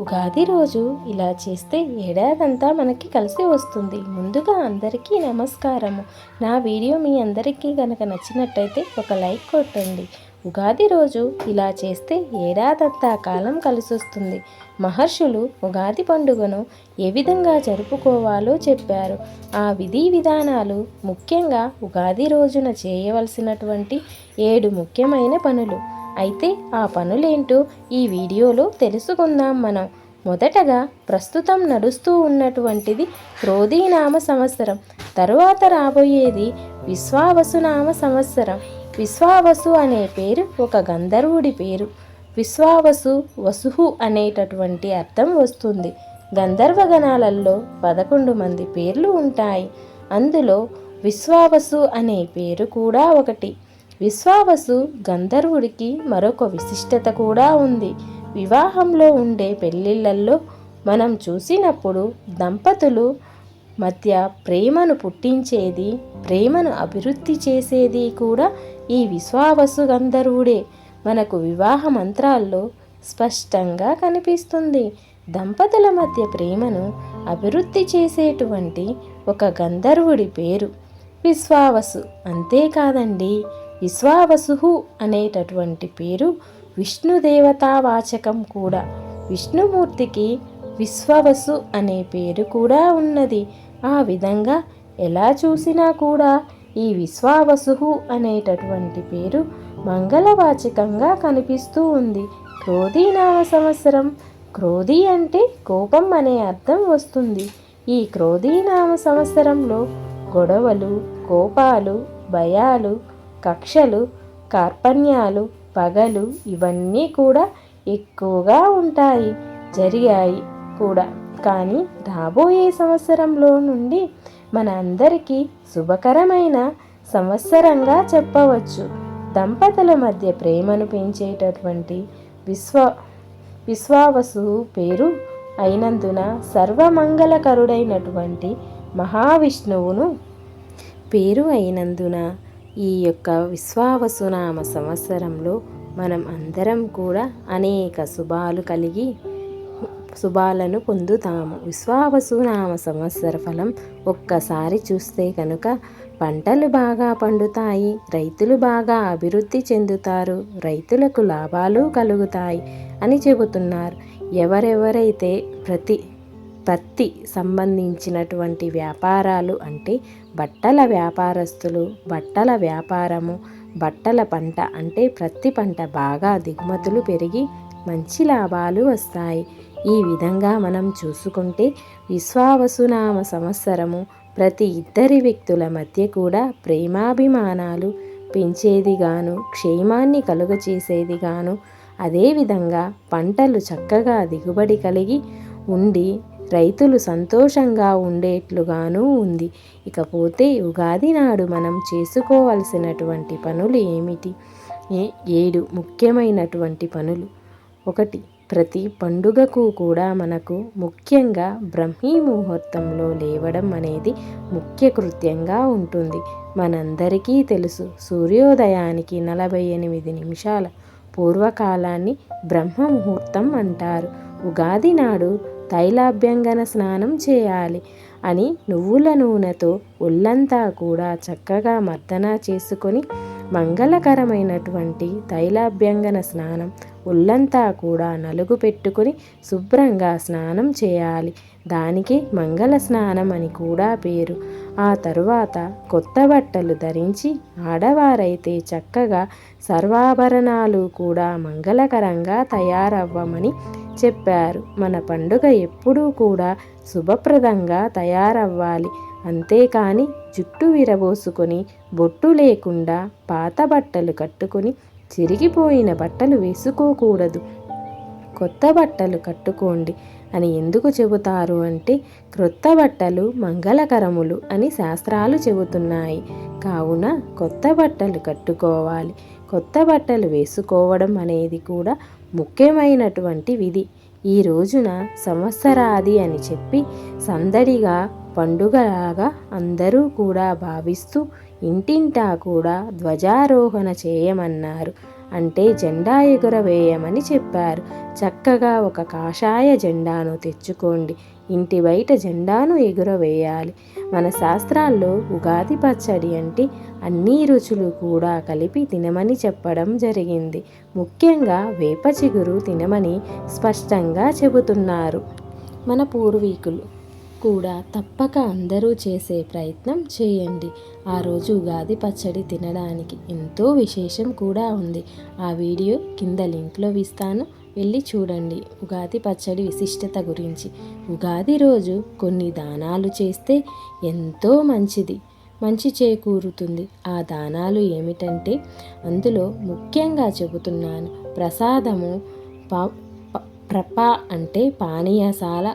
ఉగాది రోజు ఇలా చేస్తే ఏడాదంతా మనకి కలిసి వస్తుంది. ముందుగా అందరికీ నమస్కారము. నా వీడియో మీ అందరికీ కనుక నచ్చినట్టయితే ఒక లైక్ కొట్టండి. ఉగాది రోజు ఇలా చేస్తే ఏడాదంతా కాలం కలిసి వస్తుంది. మహర్షులు ఉగాది పండుగను ఏ విధంగా జరుపుకోవాలో చెప్పారు. ఆ విధి విధానాలు ముఖ్యంగా ఉగాది రోజున చేయవలసినటువంటి ఏడు ముఖ్యమైన పనులు. అయితే ఆ పనులేంటో ఈ వీడియోలో తెలుసుకుందాం మనం. మొదటగా ప్రస్తుతం నడుస్తూ ఉన్నటువంటిది క్రోధీనామ సంవత్సరం. తరువాత రాబోయేది విశ్వావసునామ సంవత్సరం. విశ్వావసు అనే పేరు ఒక గంధర్వుడి పేరు. విశ్వావసు వసుహు అనేటటువంటి అర్థం వస్తుంది. గంధర్వగణాలలో పదకొండు మంది పేర్లు ఉంటాయి. అందులో విశ్వావసు అనే పేరు కూడా ఒకటి. విశ్వావసు గంధర్వుడికి మరొక విశిష్టత కూడా ఉంది. వివాహంలో ఉండే పెళ్ళిళ్ళల్లో మనం చూసినప్పుడు దంపతులు మధ్య ప్రేమను పుట్టించేది ప్రేమను అభివృద్ధి చేసేది కూడా ఈ విశ్వావసు గంధర్వుడే. మనకు వివాహ మంత్రాల్లో స్పష్టంగా కనిపిస్తుంది. దంపతుల మధ్య ప్రేమను అభివృద్ధి చేసేటువంటి ఒక గంధర్వుడి పేరు విశ్వావసు. అంతేకాదండి విశ్వావసుహు అనేటటువంటి పేరు విష్ణుదేవతావాచకం కూడా. విష్ణుమూర్తికి విశ్వవసు అనే పేరు కూడా ఉన్నది. ఆ విధంగా ఎలా చూసినా కూడా ఈ విశ్వావసుహు అనేటటువంటి పేరు మంగళవాచకంగా కనిపిస్తూ ఉంది. క్రోధీనామ సంవత్సరం. క్రోధి అంటే కోపం అనే అర్థం వస్తుంది. ఈ క్రోధీనామ సంవత్సరంలో గొడవలు కోపాలు భయాలు కక్షలు కార్పణ్యాలు పగలు ఇవన్నీ కూడా ఎక్కువగా ఉంటాయి జరిగాయి కూడా. కానీ రాబోయే సంవత్సరంలో నుండి మన అందరికీ శుభకరమైన సంవత్సరంగా చెప్పవచ్చు. దంపతుల మధ్య ప్రేమను పెంచేటటువంటి విశ్వ విశ్వావసు పేరు అయినందున సర్వమంగళకరుడైనటువంటి మహావిష్ణువును పేరు అయినందున ఈ యొక్క విశ్వావసునామ సంవత్సరంలో మనం అందరం కూడా అనేక శుభాలు కలిగి శుభాలను పొందుతాము. విశ్వావసునామ సంవత్సర ఫలం ఒక్కసారి చూస్తే కనుక పంటలు బాగా పండుతాయి రైతులు బాగా అభివృద్ధి చెందుతారు రైతులకు లాభాలు కలుగుతాయి అని చెబుతున్నారు. ఎవరెవరైతే ప్రతి పత్తి సంబంధించినటువంటి వ్యాపారాలు అంటే బట్టల వ్యాపారస్తులు బట్టల వ్యాపారము బట్టల పంట అంటే ప్రతి పంట బాగా దిగుమతులు పెరిగి మంచి లాభాలు వస్తాయి. ఈ విధంగా మనం చూసుకుంటే విశ్వావసునామ సంవత్సరము ప్రతి ఇద్దరి వ్యక్తుల మధ్య కూడా ప్రేమాభిమానాలు పెంచేదిగాను క్షేమాన్ని కలుగచేసేదిగాను. అదేవిధంగా పంటలు చక్కగా దిగుబడి కలిగి ఉండి రైతులు సంతోషంగా ఉండేట్లుగాను ఉంది. ఇకపోతే ఉగాది నాడు మనం చేసుకోవలసినటువంటి పనులు ఏమిటి? ఏడు ముఖ్యమైనటువంటి పనులు. ఒకటి ప్రతి పండుగకు కూడా మనకు ముఖ్యంగా బ్రహ్మీ ముహూర్తంలో లేవడం అనేది ముఖ్య కృత్యంగా ఉంటుంది. మనందరికీ తెలుసు సూర్యోదయానికి నలభై ఎనిమిది నిమిషాల పూర్వకాలాన్ని బ్రహ్మ ముహూర్తం అంటారు. ఉగాది నాడు తైలాభ్యంగన స్నానం చేయాలి అని నువ్వుల నూనెతో ఒళ్ళంతా కూడా చక్కగా మర్దన చేసుకొని మంగళకరమైనటువంటి తైలాభ్యంగన స్నానం ఒళ్ళంతా కూడా నలుగు పెట్టుకుని శుభ్రంగా స్నానం చేయాలి. దానికి మంగళ స్నానం అని కూడా పేరు. ఆ తరువాత కొత్త బట్టలు ధరించి ఆడవారైతే చక్కగా సర్వాభరణాలు కూడా మంగళకరంగా తయారవ్వమని చెప్పారు. మన పండుగ ఎప్పుడూ కూడా శుభప్రదంగా తయారవ్వాలి. అంతేకాని జుట్టు విరబోసుకొని బొట్టు లేకుండా పాత బట్టలు కట్టుకొని చిరిగిపోయిన బట్టలు వేసుకోకూడదు. కొత్త బట్టలు కట్టుకోండి అని ఎందుకు చెబుతారు అంటే క్రొత్త బట్టలు మంగళకరములు అని శాస్త్రాలు చెబుతున్నాయి. కావున కొత్త బట్టలు కట్టుకోవాలి. కొత్త బట్టలు వేసుకోవడం అనేది కూడా ముఖ్యమైనటువంటి విధి. ఈ రోజున సంవత్సరాది అని చెప్పి సందడిగా పండుగలాగా అందరూ కూడా భావిస్తూ ఇంటింటా కూడా ధ్వజారోహణ చేయమన్నారు. అంటే జెండా ఎగురవేయమని చెప్పారు. చక్కగా ఒక కాషాయ జెండాను తెచ్చుకోండి. ఇంటి బయట జెండాను ఎగురవేయాలి. మన శాస్త్రాల్లో ఉగాది పచ్చడి అంటే అన్ని రుచులు కూడా కలిపి తినమని చెప్పడం జరిగింది. ముఖ్యంగా వేప చిగురు తినమని స్పష్టంగా చెబుతున్నారు మన పూర్వీకులు. కూడా తప్పక అందరూ చేసే ప్రయత్నం చేయండి. ఆ రోజు ఉగాది పచ్చడి తినడానికి ఎంతో విశేషం కూడా ఉంది. ఆ వీడియో కింద లింక్లో ఇస్తాను. వెళ్ళి చూడండి. ఉగాది పచ్చడి విశిష్టత గురించి. ఉగాది రోజు కొన్ని దానాలు చేస్తే ఎంతో మంచిది. మంచి చేకూరుతుంది. ఆ దానాలు ఏమిటంటే అందులో ముఖ్యంగా చెబుతున్నాను. ప్రసాదము పా ప్రప అంటే పానీయశాల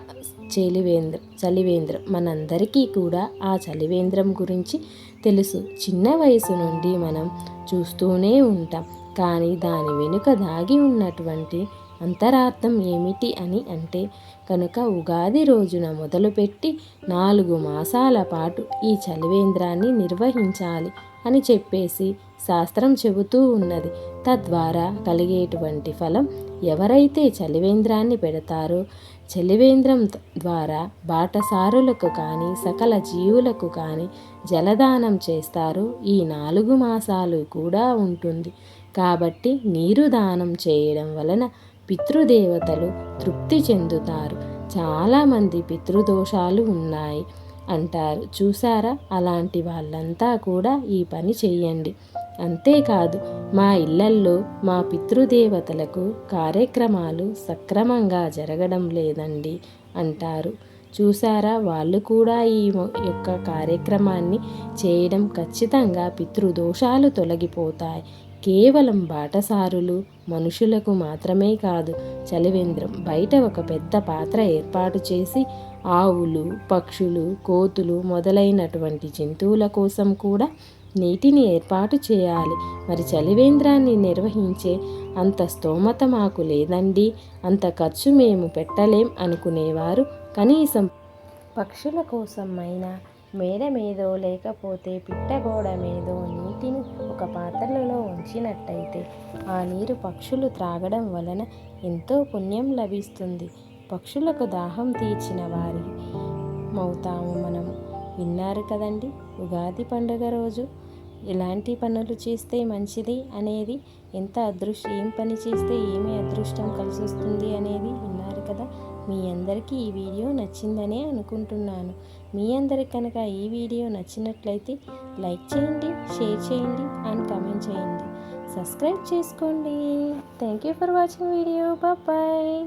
చలివేంద్రం చలివేంద్రం. మనందరికీ కూడా ఆ చలివేంద్రం గురించి తెలుసు. చిన్న వయసు నుండి మనం చూస్తూనే ఉంటాం. కానీ దాని వెనుక దాగి ఉన్నటువంటి అంతరార్థం ఏమిటి అని అంటే కనుక ఉగాది రోజున మొదలుపెట్టి నాలుగు మాసాల పాటు ఈ చలివేంద్రాన్ని నిర్వహించాలి అని చెప్పేసి శాస్త్రం చెబుతూ ఉన్నది. తద్వారా కలిగేటువంటి ఫలం ఎవరైతే చలివేంద్రాన్ని పెడతారో చలివేంద్రం ద్వారా బాటసారులకు కానీ సకల జీవులకు కానీ జలదానం చేస్తారు ఈ నాలుగు మాసాలు కూడా ఉంటుంది. కాబట్టి నీరు దానం చేయడం వలన పితృదేవతలు తృప్తి చెందుతారు. చాలామంది పితృదోషాలు ఉన్నాయి అంటారు. చూసారా? అలాంటి వాళ్ళంతా కూడా ఈ పని చెయ్యండి. అంతేకాదు మా ఇళ్ళల్లో మా పితృదేవతలకు కార్యక్రమాలు సక్రమంగా జరగడం లేదండి అంటారు. చూసారా? వాళ్ళు కూడా ఈ యొక్క కార్యక్రమాన్ని చేయడం ఖచ్చితంగా పితృదోషాలు తొలగిపోతాయి. కేవలం బాటసారులు మనుషులకు మాత్రమే కాదు చలివేంద్రం బయట ఒక పెద్ద పాత్ర ఏర్పాటు చేసి ఆవులు పక్షులు కోతులు మొదలైనటువంటి జంతువుల కోసం కూడా నీటిని ఏర్పాటు చేయాలి. మరి చలివేంద్రాన్ని నిర్వహించే అంత స్తోమత మాకు లేదండి. అంత ఖర్చు మేము పెట్టలేం అనుకునేవారు కనీసం. పక్షుల కోసం అయినా మేడ మీదో లేకపోతే పిట్టగోడ మీదో నీటిని ఒక పాత్రలలో ఉంచినట్టయితే ఆ నీరు పక్షులు త్రాగడం వలన ఎంతో పుణ్యం లభిస్తుంది. పక్షులకు దాహం తీర్చిన వారి మౌతాము మనం. విన్నారు కదండి ఉగాది పండుగ రోజు. ఎలాంటి పనులు చేస్తే మంచిది అనేది ఎంత అదృష్టం ఏం పని చేస్తే ఏమి అదృష్టం కలిసి వస్తుంది అనేది విన్నారు కదా. మీ అందరికీ ఈ వీడియో నచ్చిందనే అనుకుంటున్నాను. మీ అందరికి కనుక ఈ వీడియో నచ్చినట్లయితే లైక్ చేయండి షేర్ చేయండి అండ్ కామెంట్ చేయండి. సబ్స్క్రైబ్ చేసుకోండి. Thank you for watching video. Bye.